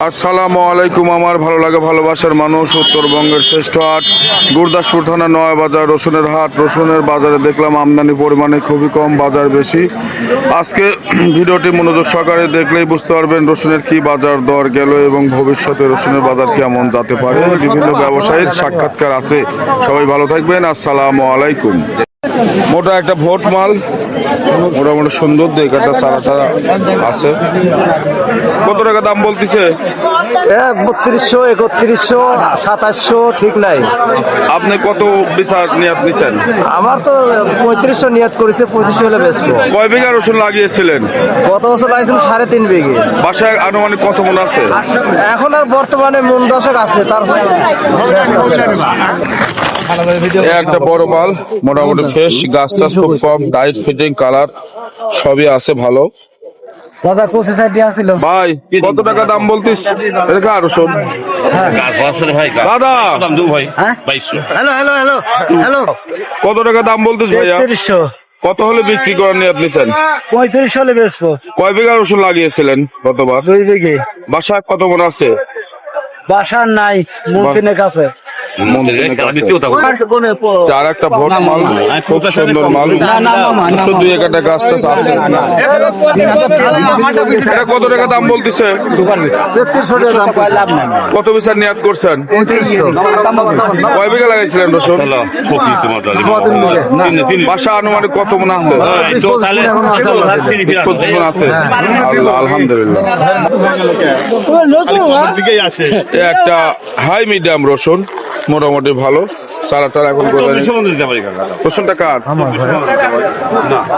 আসসালামু আলাইকুম, আমার ভালো লাগে ভালোবাসার মানুষ, উত্তরবঙ্গের শ্রেষ্ঠ হাট, গুরদাসপুর থানা নয় বাজার, রসুনের হাট, রসুনের বাজারে দেখলাম আমদানি পরিমাণে খুবই কম, বাজার বেশি। আজকে ভিডিওটি মনোযোগ সহকারে দেখলেই বুঝতে পারবেন রসুনের কি বাজার দর গেল এবং ভবিষ্যতে রসুনের বাজার কেমন যেতে পারে। বিভিন্ন ব্যবসায়ীর সাক্ষাৎকার আছে। সবাই ভালো থাকবেন, আসসালামু আলাইকুম। মোটা একটা ভোট মাল মোটামুটি সুন্দর দিয়ে একটা সারা সারা আছে। কত টাকা দাম বলতেছে? বত্রিশশো একত্রিশশো সাতাশশো ঠিক নাই। আপনি কত বিচার নিয়াত নিছেন? আমার তো পঁয়ত্রিশশো নিয়াত করেছে পঁয়ত্রিশশো হলে বেচবো। কয় বিঘা রসুন লাগিয়েছিলেন? গত বছর লাগছিল সাড়ে তিন বিঘে। বাসায় আনুমানিক কত মন আছে? এখন আর বর্তমানে মন দশক আছে তার একটা বড় মাল মোটামুটি ফ্রেশ গাছ টাছ খুব কম ডাইট ফিটিং কালার সবই আছে ভালো। দাদা কোচি সাইডে আসছিল ভাই কত টাকা দাম বলতিস? এটা রসুন গাছ দাদা! দাম দেবো ভাই? হ্যাঁ? Hello hello hello hello. কত টাকা দাম বলতিস ভাইয়া? কত হলে বিক্রি করার নিয়াত নিছেন পঁয়ত্রিশশো হলে বেচবো। কয় বিঘা রসুন লাগিয়েছিলেন গতবার? দুই বিঘে। বাসায় কত মন আছে? বাসা নাই আছে। কাছে। দ্বিতীয় থাকো আর একটা ভোট মাল খুব সুন্দর মাল শুধু দুই একটা গাছ টাছ আছে এটা কত টাকা দাম বলতেছে কত বিচার করছেন পঁয়ত্রিশশো কয় বিঘা লাগাইছিলেন রসুন বাসা আনুমানিক কত মন আছে পঁচিশ মন আছে আল্লাহ আলহামদুলিল্লাহ একটা হাই মিডিয়াম রসুন মোটামুটি ভালো। সারাটার এখন। রসুনটা কার?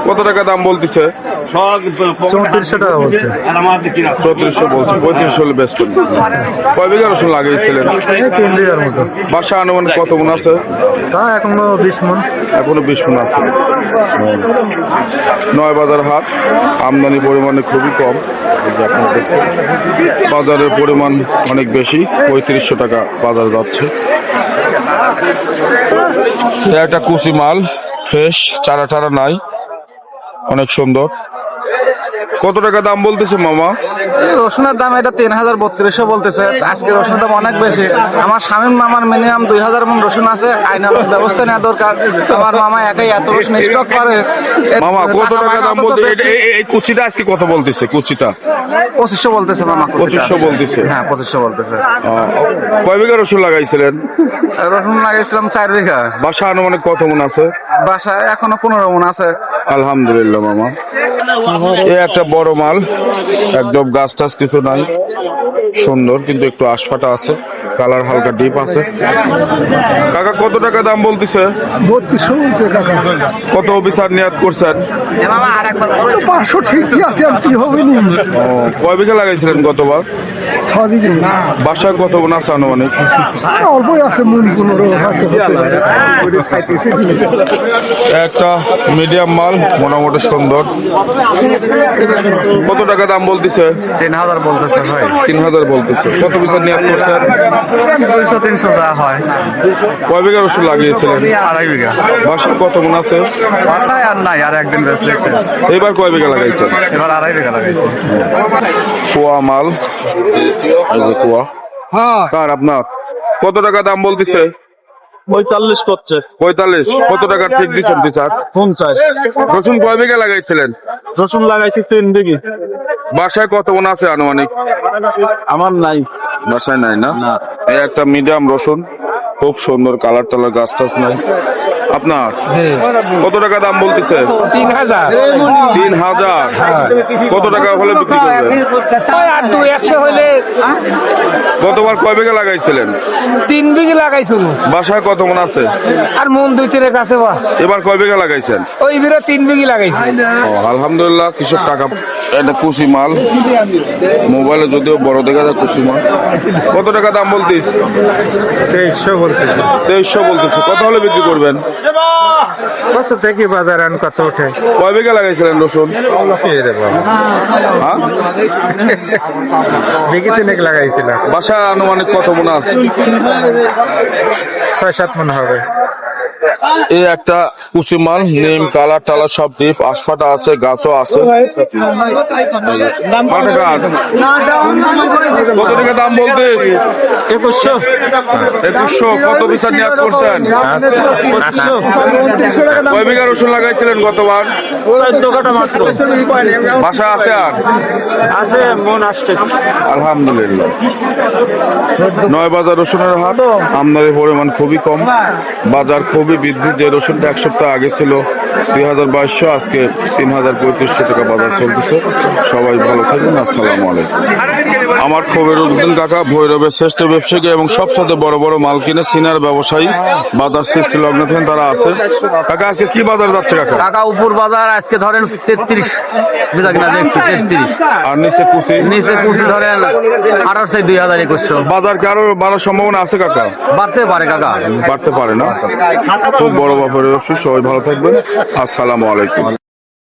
কত টাকা দাম বলতেছে? চৌত্রিশশো টাকা বলছে। চৌত্রিশশো বলছে পঁয়ত্রিশশো হলে বেশ করবে। কয় বিঘা রসুন লাগিয়েছিলেন? তিন বিঘার মতো। বাসা আনুমানিক কত মন আছে? তা এখনও বিশ মন। এখনও বিশ মন আছে। নয় বাজার হাট আমদানি পরিমাণে খুবই কম। আপনারা দেখছেন বাজারের পরিমাণ অনেক বেশি পঁয়ত্রিশশো টাকা বাজার যাচ্ছে। এটা কুচি মাল ফ্রেশ চারা টারা নাই অনেক সুন্দর। কত টাকা দাম বলতেছে মামা? রসুনের দাম এটা তিন হাজার বত্রিশশো বলতেছে। আজকে রসুনের দাম অনেক বেশি। আমার স্বামীর মামার মিনিমাম দুই হাজার মন রসুন আছে। আইনানুক ব্যবস্থা নেওয়া দরকার। আমার মামা একাই এত রসুন স্টক করে। মামা কত টাকা দাম বলতে এই- কুচিটা আজকে কত বলতেছে? কুচিটা? পঁচিশশো বলতেছে মামা পঁচিশশো বলতেছে? হ্যাঁ পঁচিশশো বলতেছে। কয় বিঘা রসুন লাগাইছিলেন? রসুন লাগাইছিলাম চার বিঘা। বাসা আনুমানিক কত মন আছে? বাসায় এখনও পনেরো মন আছে। আলহামদুলিল্লাহ মামা। এ একটা বড় মাল। একদম গাছ টাছ কিছু নাই। সুন্দর কিন্তু একটু আশপাটা আছে। কালার হালকা ডিপ আছে। কাকা কত টাকা দাম বলতেছে? কত বিচার নিয়াত করছেন? আর পাঁচশো ঠিকই আছে আর কি হবে নি? ও কয় বিঘা লাগাইছিলেন গতবার? বাসায় কত আছে আনুমানিক? আর অল্পই আছে মন পনেরো পারে। একটা মিডিয়াম মাল। মোটামুটি সুন্দর। কত টাকা দাম বলতেছে? তিন হাজার বলতেছে ভাই। তিন হাজার বলতেছে। কত বিচার নিয়াত করছেন দুইশো তিনশো হয়। কয় বিঘা রসুন লাগিয়েছিলেন? আড়াই বিঘা। বাসায় কত মন আছে? বাসায় আর নাই আর একদিন এবার কয় বিঘা লাগাইছেন? এবার আড়াই বিঘা লাগাইছে। কুয়া মাল। কুয়া। কার আপনার? কত টাকা দাম বলতেছে? পঁয়তাল্লিশ করছে। পঁয়তাল্লিশ কত টাকা ঠিক দিচ্ছেন বিচার পঞ্চাশ। রসুন কয় বিঘা লাগাইছিলেন? রসুন লাগাইছি তিন বিঘি। বাসায় কত মন আছে আনুমানিক? আমার নাই। বাসায় নাই না? এই একটা মিডিয়াম রসুন খুব সুন্দর কালার টালার গাছ টাছ নাই। আপনার? কত টাকা দাম বলতেছে? তিন হাজার। তিন হাজার। কত টাকা হলে বিক্রি আর দু একশো হইলে গতবার কয় বিঘা লাগাইছিলেন? তিন বিঘি লাগাইছিল। বাসায় কত মন আছে? আর মন দুই তিনের কাছে এবার কয় বিঘা লাগাইছেন? ওই বিরে তিন বিঘি লাগাইছি। আলহামদুলিল্লাহ কৃষক টাকা এটা কুচি মাল। মোবাইলে যদিও বড় দেখা যায় কুচি মাল। কত টাকা দাম বলতিস? তেইশশো বলতে তেইশশো বলতেছে। কত হলে বিক্রি করবেন? কত দেখি বাজার আন কত ওঠে। কয় বিঘা লাগাইছিলেন রসুন? হ্যাঁ? বিঘি তিনেক লাগাইছিলাম। বাসায় আনুমানিক কত মনে আছে? ছয় সাত মনে হবে। এই একটা কুচি মাল নিম কালার টালার সব ডিপ আশফাটা আছে গাছও আছে কত টাকা? দাম বলতে একুশশো। একুশশো। কত বিচার নিয়াদ করছেন? কয় বিঘা রসুন লাগাইছিলেন গতবার? মাত্র। বাসা আছে আর? আছে মন আসছে। আলহামদুলিল্লাহ। নয় বাজার রসুনের হাট আমদানির পরিমাণ খুবই কম। বাজার খুবই বৃদ্ধি যে রসুনটা এক সপ্তাহ আগে ছিল দুই হাজার বাইশশো আজকে তিন হাজার পঁয়ত্রিশশো টাকা বাজার চলতেছে। সবাই ভালো থাকবেন আসসালামু আলাইকুম। আমার খবর উদ্দিন কাকা ভৈরবের শ্রেষ্ঠ ব্যবসায়ী এবং সবসাথে বড় বড় মাল কিনে সিনার ব্যবসায়ী বাজার সৃষ্টি লগ্ন থাকেন তারা আছে। কাকা আজকে কি বাজার যাচ্ছে কাকা? টাকা উপর বাজার আজকে ধরেন তেত্রিশ বুঝা কিনা দেখছি তেত্রিশ। আর নিচে কুচি? নিচে কুচি ধরেন আঠারোশো দুই হাজার একুশশো। বাজার কি আরও বাড়ার সম্ভাবনা আছে কাকা? বাড়তে পারে কাকা। বাড়তে পারে না। খুব বড় ব্যাপারে সবাই ভালো থাকবেন। আসসালামু আলাইকুম।